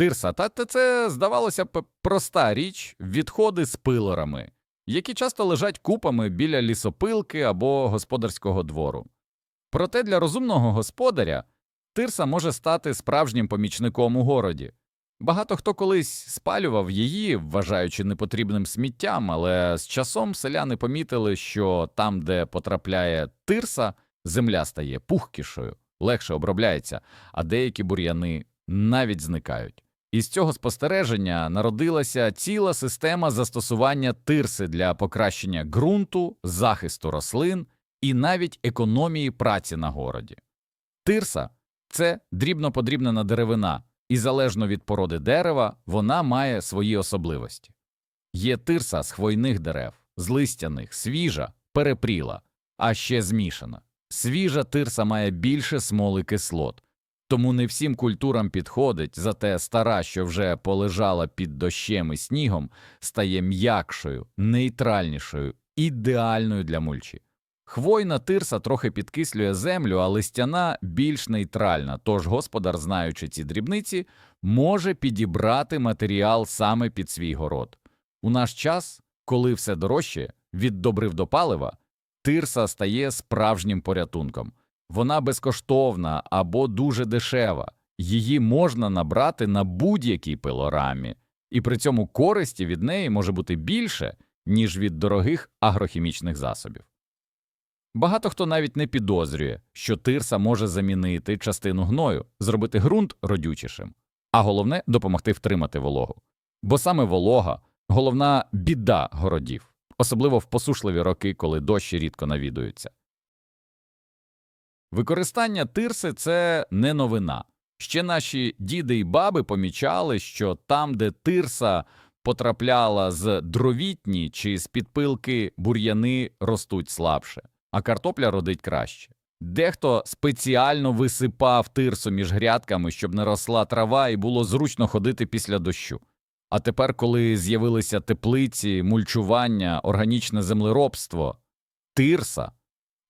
Тирса, та це, здавалося б, проста річ відходи з пилорами, які часто лежать купами біля лісопилки або господарського двору. Проте для розумного господаря тирса може стати справжнім помічником у городі. Багато хто колись спалював її, вважаючи непотрібним сміттям, але з часом селяни помітили, що там, де потрапляє тирса, земля стає пухкішою, легше обробляється, а деякі бур'яни навіть зникають. Із цього спостереження народилася ціла система застосування тирси для покращення ґрунту, захисту рослин і навіть економії праці на городі. Тирса це дрібно подрібнена деревина, і залежно від породи дерева вона має свої особливості. Є тирса з хвойних дерев, з листяних, свіжа, перепріла, а ще змішана. Свіжа тирса має більше смоли кислот, тому не всім культурам підходить, зате стара, що вже полежала під дощем і снігом, стає м'якшою, нейтральнішою, ідеальною для мульчі. Хвойна тирса трохи підкислює землю, а листяна більш нейтральна, тож господар, знаючи ці дрібниці, може підібрати матеріал саме під свій город. У наш час, коли все дорожче, від добрив до палива, тирса стає справжнім порятунком. Вона безкоштовна або дуже дешева, її можна набрати на будь-якій пилорамі, і при цьому користі від неї може бути більше, ніж від дорогих агрохімічних засобів. Багато хто навіть не підозрює, що тирса може замінити частину гною, зробити ґрунт родючішим, а головне допомогти втримати вологу. Бо саме волога головна біда городів, особливо в посушливі роки, коли дощі рідко навідуються. Використання тирси це не новина. Ще наші діди й баби помічали, що там, де тирса потрапляла з дровітні чи з підпилки бур'яни ростуть слабше, а картопля родить краще. Дехто спеціально висипав тирсу між грядками, щоб не росла трава і було зручно ходити після дощу. А тепер, коли з'явилися теплиці, мульчування, органічне землеробство, тирса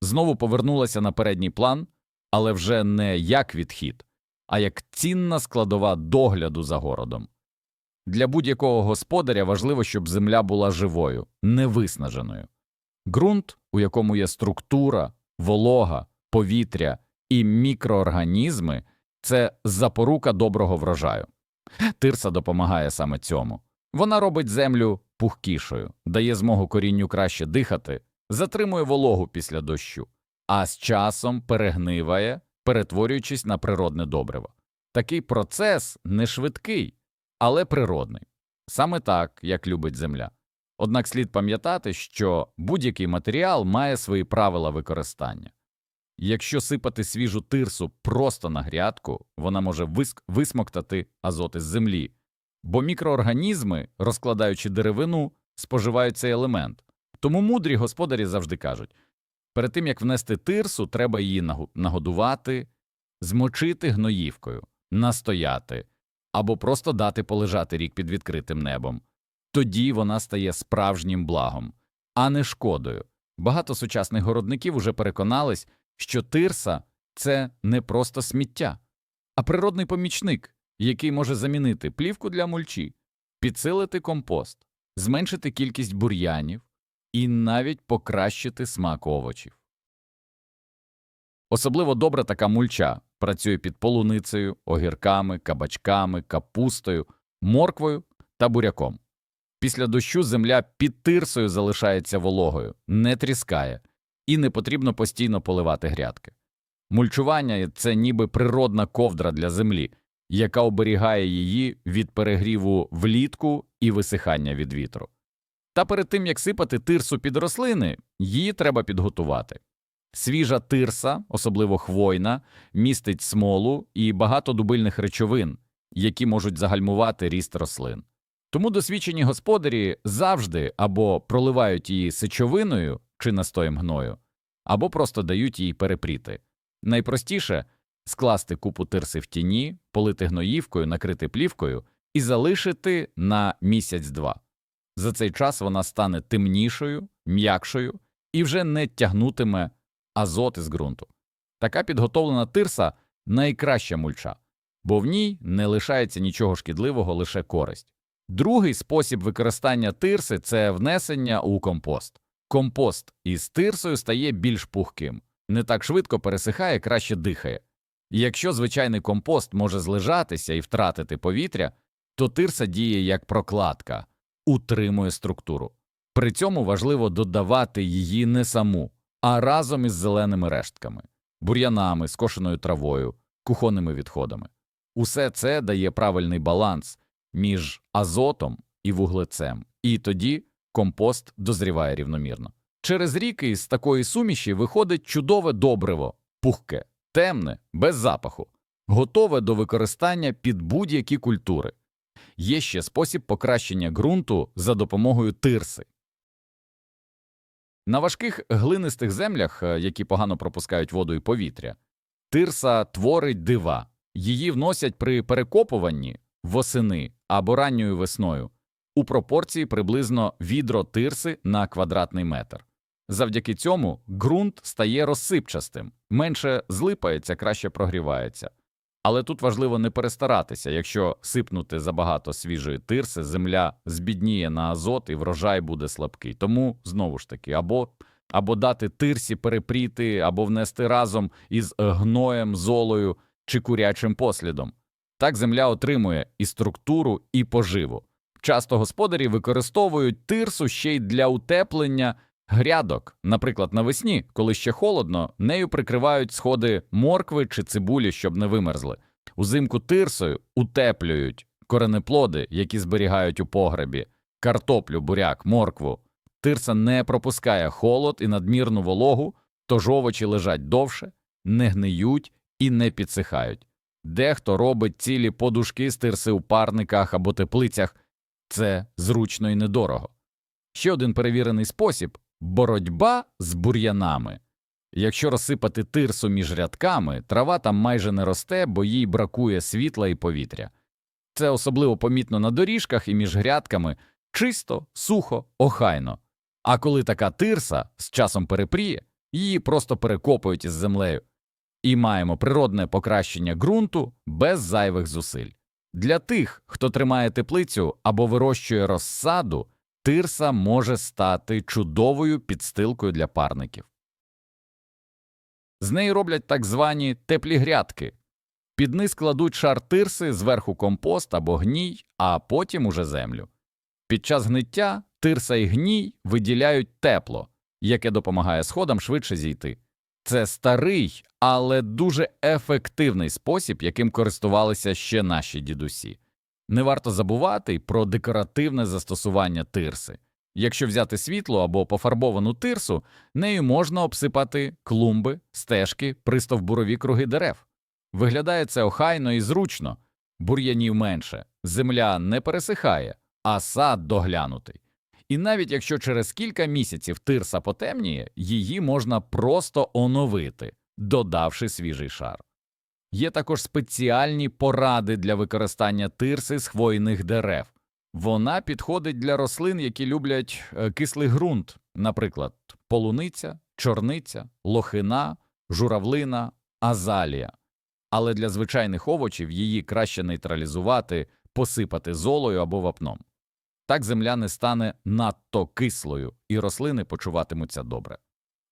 знову повернулася на передній план, але вже не як відхід, а як цінна складова догляду за городом. Для будь-якого господаря важливо, щоб земля була живою, не виснаженою. Ґрунт, у якому є структура, волога, повітря і мікроорганізми це запорука доброго врожаю. Тирса допомагає саме цьому. Вона робить землю пухкішою, дає змогу корінню краще дихати, затримує вологу після дощу, а з часом перегниває, перетворюючись на природне добриво. Такий процес не швидкий, але природний, саме так, як любить земля. Однак слід пам'ятати, що будь-який матеріал має свої правила використання. Якщо сипати свіжу тирсу просто на грядку, вона може висмоктати азот із землі, бо мікроорганізми, розкладаючи деревину, споживають цей елемент. Тому мудрі господарі завжди кажуть перед тим як внести тирсу, треба її нагодувати, змочити гноївкою, настояти або просто дати полежати рік під відкритим небом. Тоді вона стає справжнім благом, а не шкодою. Багато сучасних городників уже переконались, що тирса це не просто сміття, а природний помічник, який може замінити плівку для мульчі, підсилити компост, зменшити кількість бур'янів і навіть покращити смак овочів. Особливо добре така мульча працює під полуницею, огірками, кабачками, капустою, морквою та буряком. Після дощу земля під тирсою залишається вологою, не тріскає, і не потрібно постійно поливати грядки. Мульчування це ніби природна ковдра для землі, яка оберігає її від перегріву влітку і висихання від вітру. Та перед тим як сипати тирсу під рослини, її треба підготувати. Свіжа тирса, особливо хвойна, містить смолу і багато дубильних речовин, які можуть загальмувати ріст рослин. Тому досвідчені господарі завжди або проливають її сечовиною чи настоєм гною, або просто дають їй перепріти. Найпростіше скласти купу тирси в тіні, полити гноївкою, накрити плівкою і залишити на місяць-два. За цей час вона стане темнішою, м'якшою і вже не тягнутиме азот із ґрунту. Така підготовлена тирса найкраща мульча, бо в ній не лишається нічого шкідливого, лише користь. Другий спосіб використання тирси це внесення у компост. Компост із тирсою стає більш пухким, не так швидко пересихає, краще дихає. Якщо звичайний компост може злежатися і втратити повітря, то тирса діє як прокладка, утримує структуру. При цьому важливо додавати її не саму, а разом із зеленими рештками, бур'янами, скошеною травою, кухонними відходами. Усе це дає правильний баланс між азотом і вуглецем, і тоді компост дозріває рівномірно. Через рік із такої суміші виходить чудове добриво, пухке, темне, без запаху, готове до використання під будь-які культури. Є ще спосіб покращення ґрунту за допомогою тирси. На важких глинистих землях, е, які погано пропускають воду і повітря, тирса творить дива. Її вносять при перекопуванні восени або ранньою весною у пропорції приблизно відро тирси на квадратний метр. Завдяки цьому ґрунт стає розсипчастим, менше злипається, краще прогрівається. Але тут важливо не перестаратися, якщо сипнути забагато свіжої тирси, земля збідніє на азот і врожай буде слабкий. Тому знову ж таки, або, або дати тирсі перепріти, або внести разом із гноєм, золою чи курячим послідом. Так земля отримує і структуру, і поживу. Часто господарі використовують тирсу ще й для утеплення грядок. Наприклад, навесні, коли ще холодно, нею прикривають сходи моркви чи цибулі, щоб не вимерзли. Узимку тирсою утеплюють коренеплоди, які зберігають у погребі, картоплю, буряк, моркву. Тирса не пропускає холод і надмірну вологу, тож овочі лежать довше, не гниють і не підсихають. Дехто робить цілі подушки з тирси у парниках або теплицях. Це зручно і недорого. Ще один перевірений спосіб боротьба з бур'янами. Якщо розсипати тирсу між рядками, трава там майже не росте, бо їй бракує світла і повітря. Це особливо помітно на доріжках і між грядками чисто, сухо, охайно. А коли така тирса з часом перепріє, її просто перекопують із землею. І маємо природне покращення ґрунту без зайвих зусиль. Для тих, хто тримає теплицю або вирощує розсаду, тирса може стати чудовою підстилкою для парників. З неї роблять так звані теплі грядки. Під низ кладуть шар тирси, зверху компост або гній, а потім уже землю. Під час гниття тирса і гній виділяють тепло, яке допомагає сходам швидше зійти. Це старий, але дуже ефективний спосіб, яким користувалися ще наші дідусі. Не варто забувати про декоративне застосування тирси. Якщо взяти світлу або пофарбовану тирсу, нею можна обсипати клумби, стежки, пристовбурові круги дерев. Виглядає це охайно і зручно, бур'янів менше, земля не пересихає, а сад доглянутий. І навіть якщо через кілька місяців тирса потемніє, її можна просто оновити, додавши свіжий шар. Є також спеціальні поради для використання тирси з хвойних дерев. Вона підходить для рослин, які люблять е, кислий ґрунт, наприклад, полуниця, чорниця, лохина, журавлина, азалія. Але для звичайних овочів її краще нейтралізувати, посипати золою або вапном. Так земля не стане надто кислою, і рослини почуватимуться добре.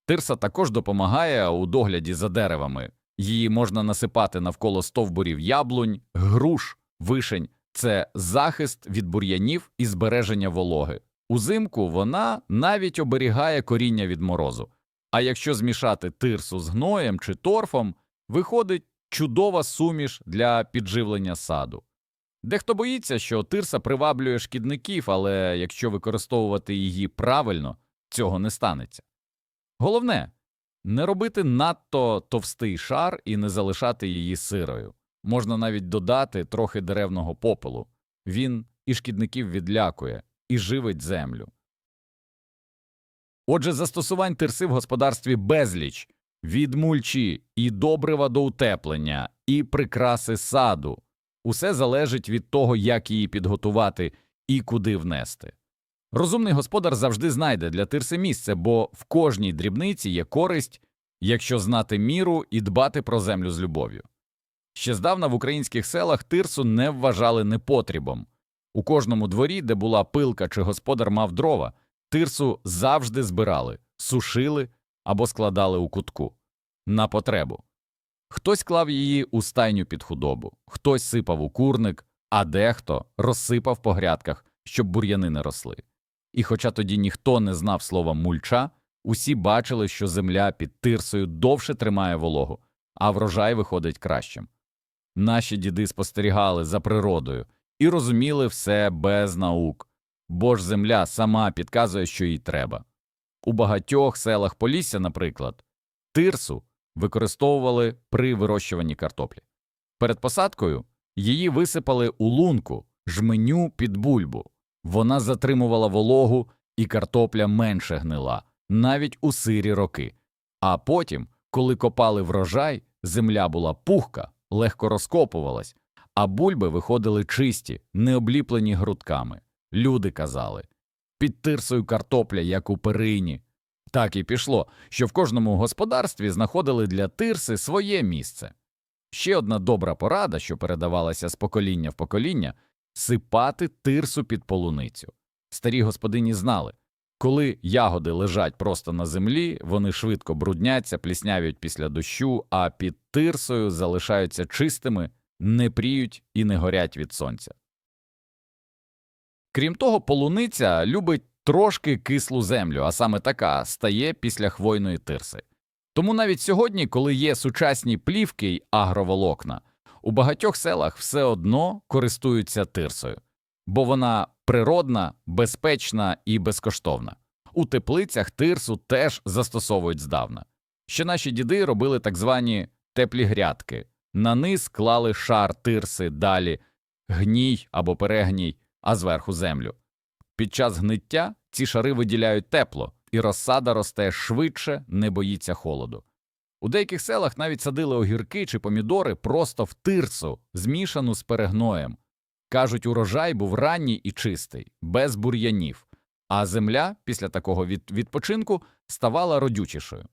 Тирса також допомагає у догляді за деревами. Її можна насипати навколо стовбурів яблунь, груш, вишень це захист від бур'янів і збереження вологи. Узимку вона навіть оберігає коріння від морозу. А якщо змішати тирсу з гноєм чи торфом, виходить чудова суміш для підживлення саду. Дехто боїться, що тирса приваблює шкідників, але якщо використовувати її правильно, цього не станеться. Головне не робити надто товстий шар і не залишати її сирою. Можна навіть додати трохи деревного попелу. Він і шкідників відлякує, і живить землю. Отже, застосувань тирси в господарстві безліч від мульчі і добрива до утеплення, і прикраси саду. Усе залежить від того, як її підготувати і куди внести. Розумний господар завжди знайде для тирси місце, бо в кожній дрібниці є користь, якщо знати міру і дбати про землю з любов'ю. Ще здавна в українських селах тирсу не вважали непотрібом. У кожному дворі, де була пилка чи господар мав дрова, тирсу завжди збирали, сушили або складали у кутку на потребу. Хтось клав її у стайню під худобу, хтось сипав у курник, а дехто розсипав по грядках, щоб бур'яни не росли. І хоча тоді ніхто не знав слова мульча, усі бачили, що земля під тирсою довше тримає вологу, а врожай виходить кращим. Наші діди спостерігали за природою і розуміли все без наук, бо ж земля сама підказує, що їй треба. У багатьох селах Полісся, наприклад, тирсу використовували при вирощуванні картоплі. Перед посадкою її висипали у лунку, жменю під бульбу. Вона затримувала вологу, і картопля менше гнила, навіть у сирі роки. А потім, коли копали врожай, земля була пухка, легко розкопувалась, а бульби виходили чисті, не обліплені грудками. Люди казали під тирсою картопля, як у перині. Так і пішло, що в кожному господарстві знаходили для тирси своє місце. Ще одна добра порада, що передавалася з покоління в покоління сипати тирсу під полуницю. Старі господині знали, коли ягоди лежать просто на землі, вони швидко брудняться, пліснявють після дощу, а під тирсою залишаються чистими, не пріють і не горять від сонця. Крім того, полуниця любить трошки кислу землю, а саме така стає після хвойної тирси. Тому навіть сьогодні, коли є сучасні плівки й агроволокна, у багатьох селах все одно користуються тирсою, бо вона природна, безпечна і безкоштовна. У теплицях тирсу теж застосовують здавна. Ще наші діди робили так звані теплі грядки, на низ клали шар тирси далі, гній або перегній, а зверху землю. Під час гниття ці шари виділяють тепло, і розсада росте швидше, не боїться холоду. У деяких селах навіть садили огірки чи помідори просто в тирсу, змішану з перегноєм. Кажуть, урожай був ранній і чистий, без бур'янів, а земля після такого від відпочинку ставала родючішою.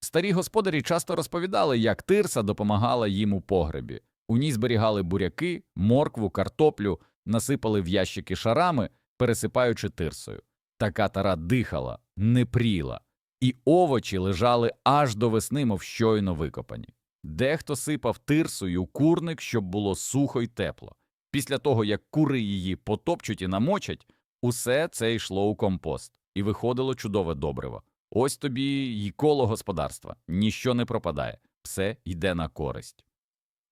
Старі господарі часто розповідали, як тирса допомагала їм у погребі. У ній зберігали буряки, моркву, картоплю, насипали в ящики шарами, пересипаючи тирсою. Така тара дихала, не пріла, і овочі лежали аж до весни, мов щойно викопані. Дехто сипав тирсою курник, щоб було сухо й тепло. Після того, як кури її потопчуть і намочать, усе це йшло у компост, і виходило чудове добриво. Ось тобі й коло господарства, ніщо не пропадає, все йде на користь.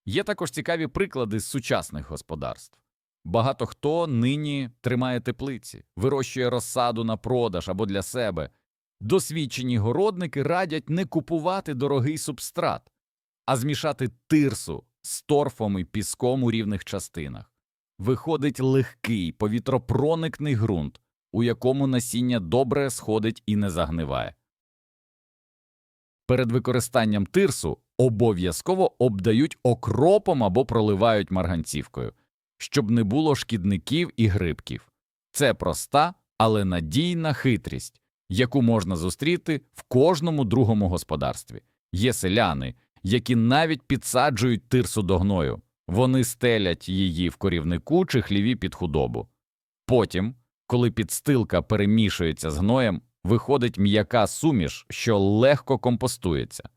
Є також цікаві приклади з сучасних господарств. Багато хто нині тримає теплиці, вирощує розсаду на продаж або для себе. Досвідчені городники радять не купувати дорогий субстрат, а змішати тирсу з торфом і піском у рівних частинах. Виходить легкий повітропроникний ґрунт, у якому насіння добре сходить і не загниває. Перед використанням тирсу обов'язково обдають окропом або проливають марганцівкою, щоб не було шкідників і грибків. Це проста, але надійна хитрість, яку можна зустріти в кожному другому господарстві. Є селяни, які навіть підсаджують тирсу до гною, вони стелять її в корівнику чи хліві під худобу. Потім, коли підстилка перемішується з гноєм, виходить м'яка суміш, що легко компостується.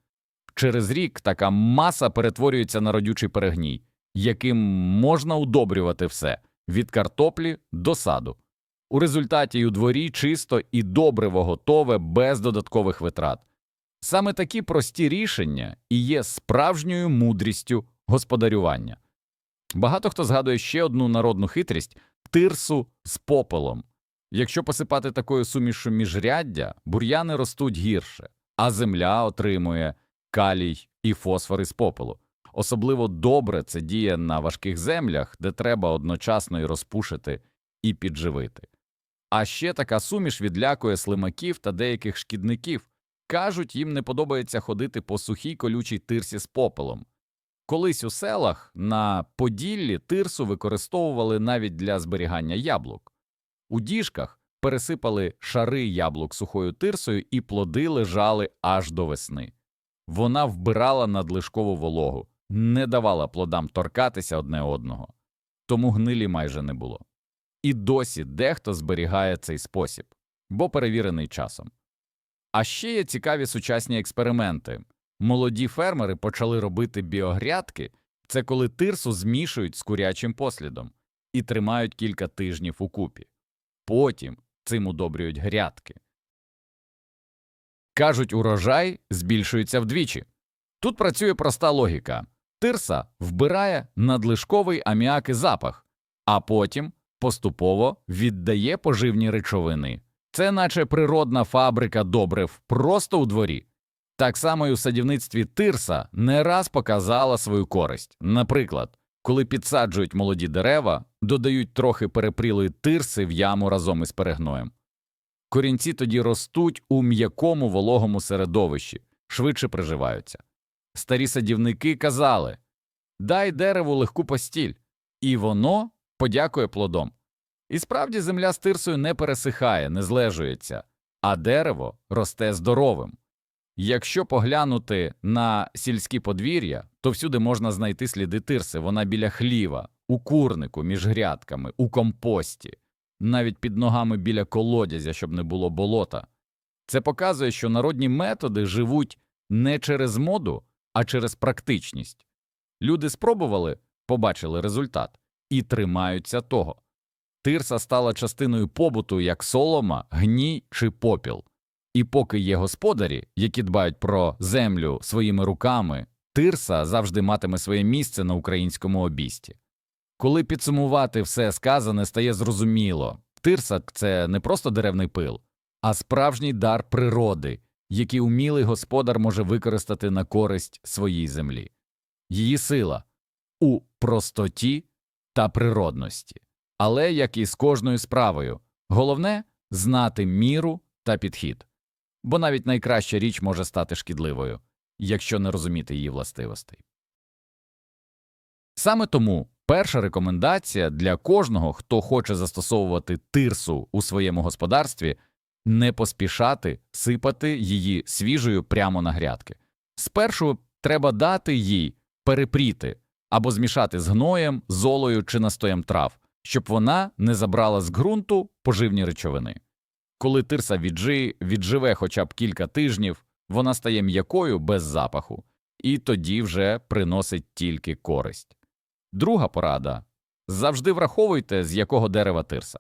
Через рік така маса перетворюється на родючий перегній, яким можна удобрювати все від картоплі до саду. У результаті у дворі чисто і добриво готове без додаткових витрат. Саме такі прості рішення і є справжньою мудрістю господарювання. Багато хто згадує ще одну народну хитрість тирсу з попелом. Якщо посипати такою сумішю міжряддя, бур'яни ростуть гірше, а земля отримує калій і фосфор із попелу. Особливо добре це діє на важких землях, де треба одночасно й розпушити і підживити. А ще така суміш відлякує слимаків та деяких шкідників. Кажуть, їм не подобається ходити по сухій колючій тирсі з попелом. Колись у селах на Поділлі тирсу використовували навіть для зберігання яблук. У діжках пересипали шари яблук сухою тирсою і плоди лежали аж до весни. Вона вбирала надлишкову вологу, не давала плодам торкатися одне одного, тому гнилі майже не було. І досі дехто зберігає цей спосіб, бо перевірений часом. А ще є цікаві сучасні експерименти. Молоді фермери почали робити біогрядки це коли тирсу змішують з курячим послідом і тримають кілька тижнів у купі. Потім цим удобрюють грядки. Кажуть, урожай збільшується вдвічі. Тут працює проста логіка. Тирса вбирає надлишковий аміак і запах, а потім поступово віддає поживні речовини. Це наче природна фабрика добрив просто у дворі. Так само і у садівництві тирса не раз показала свою користь. Наприклад, коли підсаджують молоді дерева, додають трохи перепрілої тирси в яму разом із перегноєм. Корінці тоді ростуть у м'якому вологому середовищі, швидше приживаються. Старі садівники казали дай дереву легку постіль, і воно подякує плодом. І справді земля з тирсою не пересихає, не злежується, а дерево росте здоровим. Якщо поглянути на сільські подвір'я, то всюди можна знайти сліди тирси. Вона біля хліва, у курнику, між грядками, у компості, навіть під ногами біля колодязя, щоб не було болота. Це показує, що народні методи живуть не через моду, а через практичність. Люди спробували, побачили результат і тримаються того. Тирса стала частиною побуту як солома, гній чи попіл. І поки є господарі, які дбають про землю своїми руками, тирса завжди матиме своє місце на українському обісті. Коли підсумувати все сказане, стає зрозуміло тирса це не просто деревний пил, а справжній дар природи, який умілий господар може використати на користь своїй землі. Її сила у простоті та природності. Але як і з кожною справою, головне знати міру та підхід бо навіть найкраща річ може стати шкідливою, якщо не розуміти її властивостей. Саме тому перша рекомендація для кожного, хто хоче застосовувати тирсу у своєму господарстві, не поспішати сипати її свіжою прямо на грядки. Спершу треба дати їй перепріти або змішати з гноєм, золою чи настоєм трав, щоб вона не забрала з ґрунту поживні речовини. Коли тирса віджи, відживе хоча б кілька тижнів, вона стає м'якою без запаху, і тоді вже приносить тільки користь. Друга порада завжди враховуйте, з якого дерева тирса.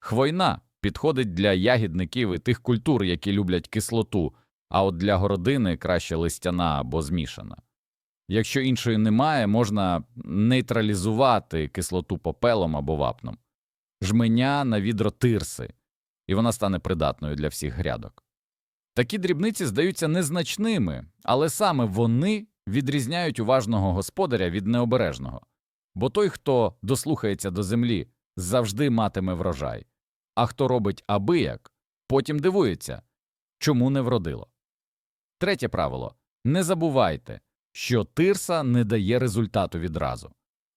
Хвойна підходить для ягідників і тих культур, які люблять кислоту, а от для городини краще листяна або змішана. Якщо іншої немає, можна нейтралізувати кислоту попелом або вапном, жменя на відро тирси. І вона стане придатною для всіх грядок. Такі дрібниці здаються незначними, але саме вони відрізняють уважного господаря від необережного, бо той, хто дослухається до землі, завжди матиме врожай, а хто робить абияк, потім дивується, чому не вродило. Третє правило. Не забувайте, що тирса не дає результату відразу.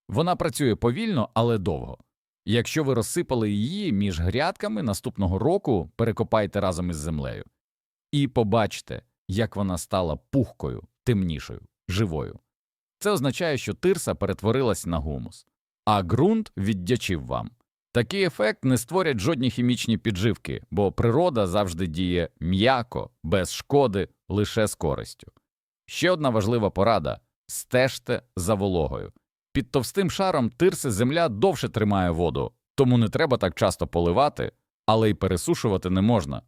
Вона працює повільно, але довго. Якщо ви розсипали її між грядками наступного року, перекопайте разом із землею і побачите, як вона стала пухкою, темнішою, живою. Це означає, що тирса перетворилась на гумус, а ґрунт віддячив вам. Такий ефект не створять жодні хімічні підживки, бо природа завжди діє м'яко, без шкоди, лише з користю. Ще одна важлива порада стежте за вологою. Під товстим шаром тирси земля довше тримає воду, тому не треба так часто поливати, але й пересушувати не можна.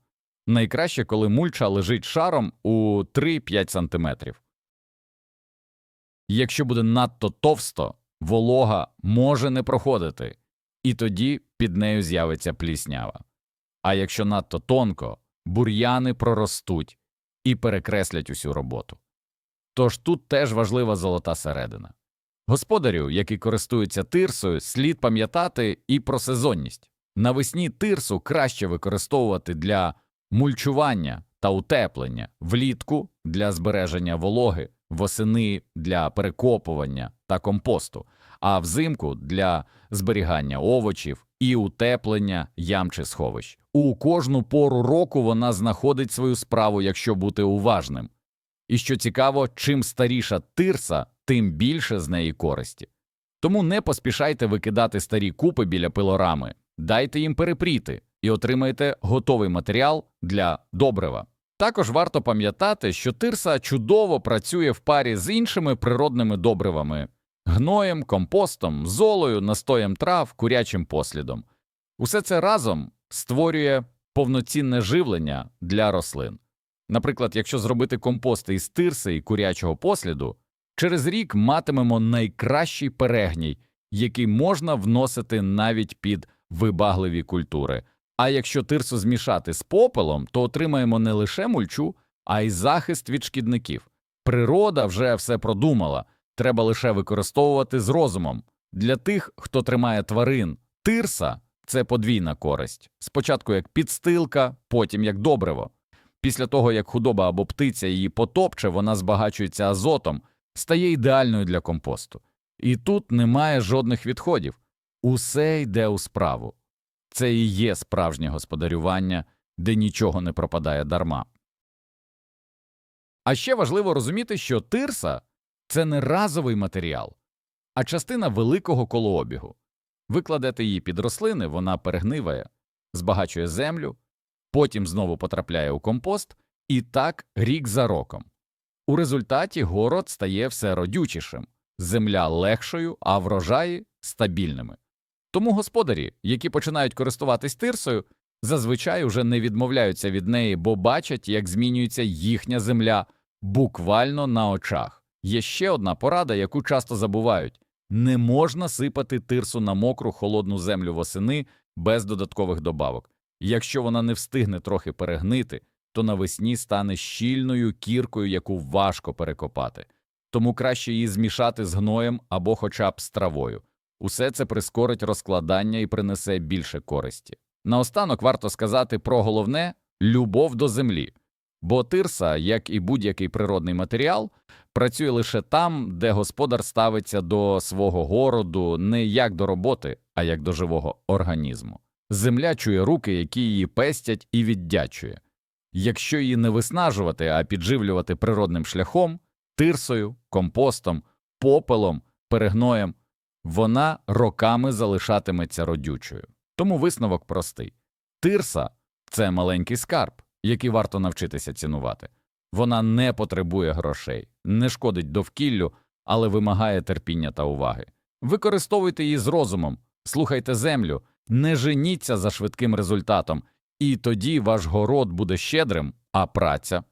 Найкраще, коли мульча лежить шаром у 3-5 см. Якщо буде надто товсто, волога може не проходити, і тоді під нею з'явиться пліснява. А якщо надто тонко, бур'яни проростуть і перекреслять усю роботу. Тож тут теж важлива золота середина. Господарю, який користується тирсою, слід пам'ятати і про сезонність. Навесні тирсу краще використовувати для мульчування та утеплення, влітку для збереження вологи, восени для перекопування та компосту, а взимку для зберігання овочів і утеплення ям чи сховищ. У кожну пору року вона знаходить свою справу, якщо бути уважним. І що цікаво, чим старіша тирса, тим більше з неї користі. Тому не поспішайте викидати старі купи біля пилорами, дайте їм перепріти і отримаєте готовий матеріал для добрива. Також варто пам'ятати, що тирса чудово працює в парі з іншими природними добривами гноєм, компостом, золою, настоєм трав, курячим послідом. Усе це разом створює повноцінне живлення для рослин. Наприклад, якщо зробити компости із тирси і курячого посліду, через рік матимемо найкращий перегній, який можна вносити навіть під вибагливі культури. А якщо тирсу змішати з попелом, то отримаємо не лише мульчу, а й захист від шкідників. Природа вже все продумала, треба лише використовувати з розумом. Для тих, хто тримає тварин, тирса це подвійна користь. Спочатку як підстилка, потім як добриво. Після того, як худоба або птиця її потопче, вона збагачується азотом, стає ідеальною для компосту. І тут немає жодних відходів. Усе йде у справу. Це і є справжнє господарювання, де нічого не пропадає дарма. А ще важливо розуміти, що тирса це не разовий матеріал, а частина великого колообігу. Ви кладете її під рослини, вона перегниває, збагачує землю, потім знову потрапляє у компост, і так рік за роком. У результаті город стає все родючішим, земля легшою, а врожаї стабільними. Тому господарі, які починають користуватись тирсою, зазвичай уже не відмовляються від неї, бо бачать, як змінюється їхня земля буквально на очах. Є ще одна порада, яку часто забувають не можна сипати тирсу на мокру холодну землю восени без додаткових добавок. Якщо вона не встигне трохи перегнити, то навесні стане щільною кіркою, яку важко перекопати. Тому краще її змішати з гноєм або хоча б з травою. Усе це прискорить розкладання і принесе більше користі. Наостанок варто сказати про головне любов до землі. Бо тирса, як і будь-який природний матеріал, працює лише там, де господар ставиться до свого городу не як до роботи, а як до живого організму. Земля чує руки, які її пестять і віддячує. Якщо її не виснажувати, а підживлювати природним шляхом, тирсою, компостом, попелом, перегноєм, вона роками залишатиметься родючою. Тому висновок простий. Тирса – це маленький скарб, який варто навчитися цінувати. Вона не потребує грошей, не шкодить довкіллю, але вимагає терпіння та уваги. Використовуйте її з розумом, слухайте землю, не женіться за швидким результатом, і тоді ваш город буде щедрим, а праця